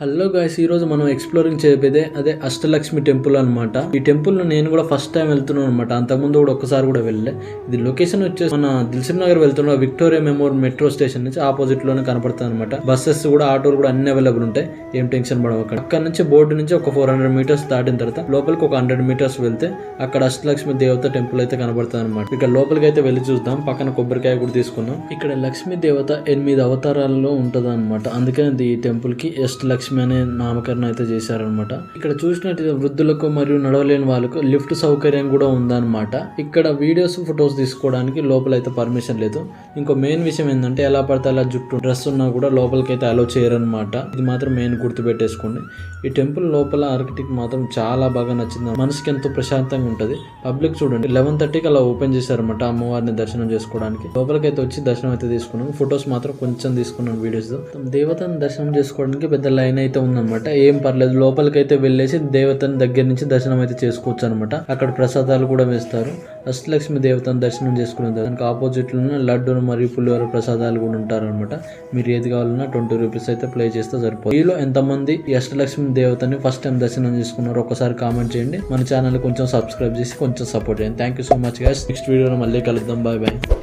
Hello guys ఈ రోజు మనం ఎక్స్ప్లోరింగ్ చేయబోయేదే అదే అష్టలక్ష్మి టెంపుల్ అన్నమాట. ఈ టెంపుల్ నేను కూడా ఫస్ట్ టైం వెళ్తున్నాను అనమాట అంతకుముందు కూడా ఒక్కసారి కూడా వెళ్ళలే. ఇది లొకేషన్ వచ్చేసి మన దిల్సిమ్ నగర్ వెళ్తున్న విక్టోరియా మెమోరియల్ మెట్రో స్టేషన్ నుంచి ఆపోజిట్లోనే కనపడుతుంది అనమాట బస్సెస్ కూడా ఆటోలు కూడా అన్ని అవైలబుల్ ఉంటాయి. ఏం టెన్షన్ పడవు అక్కడ అక్కడ నుంచి బోర్డు నుంచి ఒక ఫోర్ హండ్రెడ్ మీటర్స్ దాటిన తర్వాత లోపలికి ఒక హండ్రెడ్ మీటర్స్ వెళ్తే అక్కడ అష్టలక్ష్మి దేవత టెంపుల్ అయితే కనపడుతుంది అనమాట ఇక్కడ లోపలికి అయితే వెళ్ళి చూద్దాం. పక్కన కొబ్బరికాయ కూడా తీసుకుందాం. ఇక్కడ లక్ష్మీ దేవత ఎనిమిది అవతారాల్లో ఉంటుంది అనమాట అందుకని ఇది ఈ టెంపుల్కి అష్టలక్ష్మి అనే నామకరణం అయితే చేశారనమాట ఇక్కడ చూసినట్టు వృద్ధులకు మరియు నడవలేని వాళ్ళకు లిఫ్ట్ సౌకర్యం కూడా ఉందన్నమాట. ఇక్కడ వీడియోస్ ఫొటోస్ తీసుకోవడానికి లోపల అయితే పర్మిషన్ లేదు. ఇంకో మెయిన్ విషయం ఏంటంటే ఎలా పడితే అలా జుట్టు డ్రెస్ ఉన్నా కూడా లోపలికి అయితే అలో చేయరనమాట ఇది మాత్రం మెయిన్ గుర్తు పెట్టేసుకోండి ఈ టెంపుల్ లోపల ఆర్కిటెక్ట్ మాత్రం చాలా బాగా నచ్చింది. మనసుకి ఎంతో ప్రశాంతంగా ఉంటుంది. పబ్లిక్ చూడండి లెవెన్ థర్టీకి అలా ఓపెన్ చేశారనమాట అమ్మవారిని దర్శనం చేసుకోవడానికి. లోపలికి అయితే వచ్చి దర్శనం అయితే తీసుకున్నాం ఫొటోస్ మాత్రం కొంచెం తీసుకున్నాం వీడియోస్ దేవతను దర్శనం చేసుకోవడానికి పెద్ద లైన్ అయితే ఉందన్నమాట. ఏం పర్లేదు లోపలికి అయితే వెళ్ళేసి దేవతని దగ్గర నుంచి దర్శనం అయితే చేసుకోవచ్చు అనమాట అక్కడ ప్రసాదాలు కూడా వేస్తారు. అష్టలక్ష్మి దేవతను దర్శనం చేసుకున్న దానికి ఆపోజిట్లోనే లడ్డూలు మరియు పులిహోర ప్రసాదాలు కూడా ఉంటారనమాట మీరు ఏది కావాలన్నా ట్వంటీ రూపీస్ అయితే ప్లే చేస్తే సరిపోతుంది. మీలో ఎంతమంది ఈ అష్టలక్ష్మి దేవతని ఫస్ట్ టైం దర్శనం చేసుకున్నారు ఒకసారి కామెంట్ చేయండి. మన ఛానల్ కొంచెం సబ్స్క్రైబ్ చేసి కొంచెం సపోర్ట్ చేయండి. Thank you so much guys next వీడియోలో మళ్ళీ కలుద్దాం. Bye bye